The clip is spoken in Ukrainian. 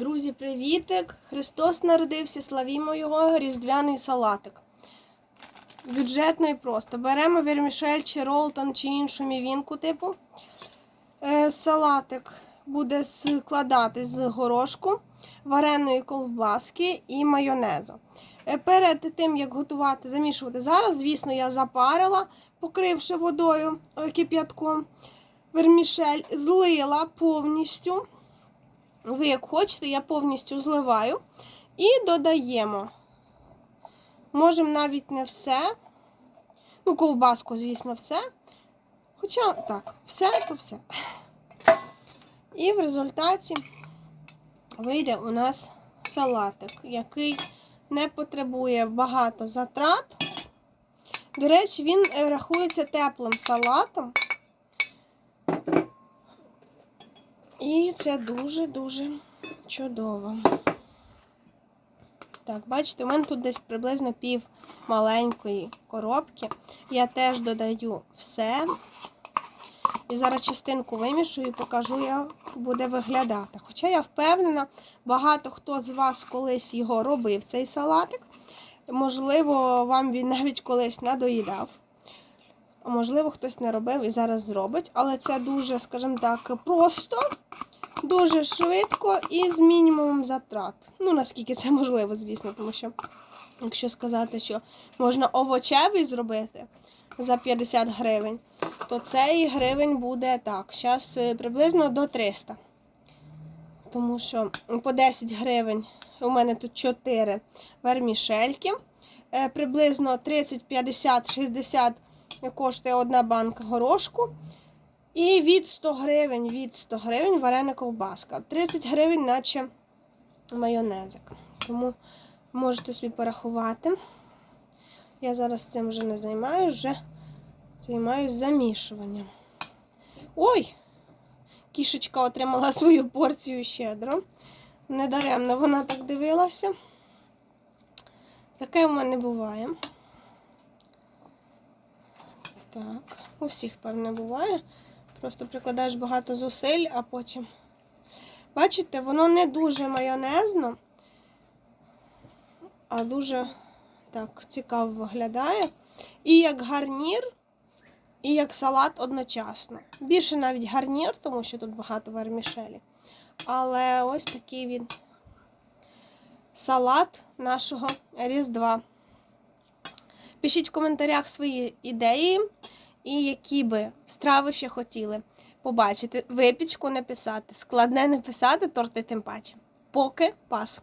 Друзі, привітик! Христос народився, славімо його, різдвяний салатик. Бюджетно і просто. Беремо вермішель чи ролтон чи іншу мівінку типу. Е, салатик буде складатись з горошку, вареної ковбаски і майонезу. Е, Перед тим, як готувати, замішувати зараз, звісно, я запарила, покривши водою е, кип'ятком. Вермішель злила повністю. Ви як хочете, я повністю зливаю і додаємо. Можемо навіть не все. Ну, ковбаску, звісно, все. Хоча, так, все то все. І в результаті вийде у нас салатик, який не потребує багато затрат. До речі, він е, рахується теплим салатом. І це дуже-дуже чудово. Так, бачите, у мене тут десь приблизно пів маленької коробки. Я теж додаю все. І зараз частинку вимішую і покажу, як буде виглядати. Хоча я впевнена, багато хто з вас колись його робив, цей салатик. Можливо, вам він навіть колись надоїдав. Можливо, хтось не робив і зараз зробить. Але це дуже, скажімо так, просто, дуже швидко і з мінімумом затрат. Ну, наскільки це можливо, звісно, тому що, якщо сказати, що можна овочевий зробити за 50 гривень, то цей гривень буде так. Зараз приблизно до 300. Тому що по 10 гривень у мене тут 4 вермішельки. Е, Приблизно 30, 50, 60 коштує одна банка горошку. І від 100 гривень, від 100 гривень варена ковбаска. 30 гривень, наче майонезик. Тому можете собі порахувати. Я зараз цим вже не займаюся, вже займаюся замішуванням. Ой! Кішечка отримала свою порцію щедро. Недаремно вона так дивилася. Таке в мене буває. Так, у всіх, певне, буває. Просто прикладаєш багато зусиль, а потім. Бачите, воно не дуже майонезно, а дуже так цікаво виглядає. І як гарнір, і як салат одночасно. Більше навіть гарнір, тому що тут багато вермішелі. Але ось такий він салат нашого Різдва. Пишіть в коментарях свої ідеї і які би страви ще хотіли побачити. Випічку написати, складне написати, торти тим паче. Поки пас.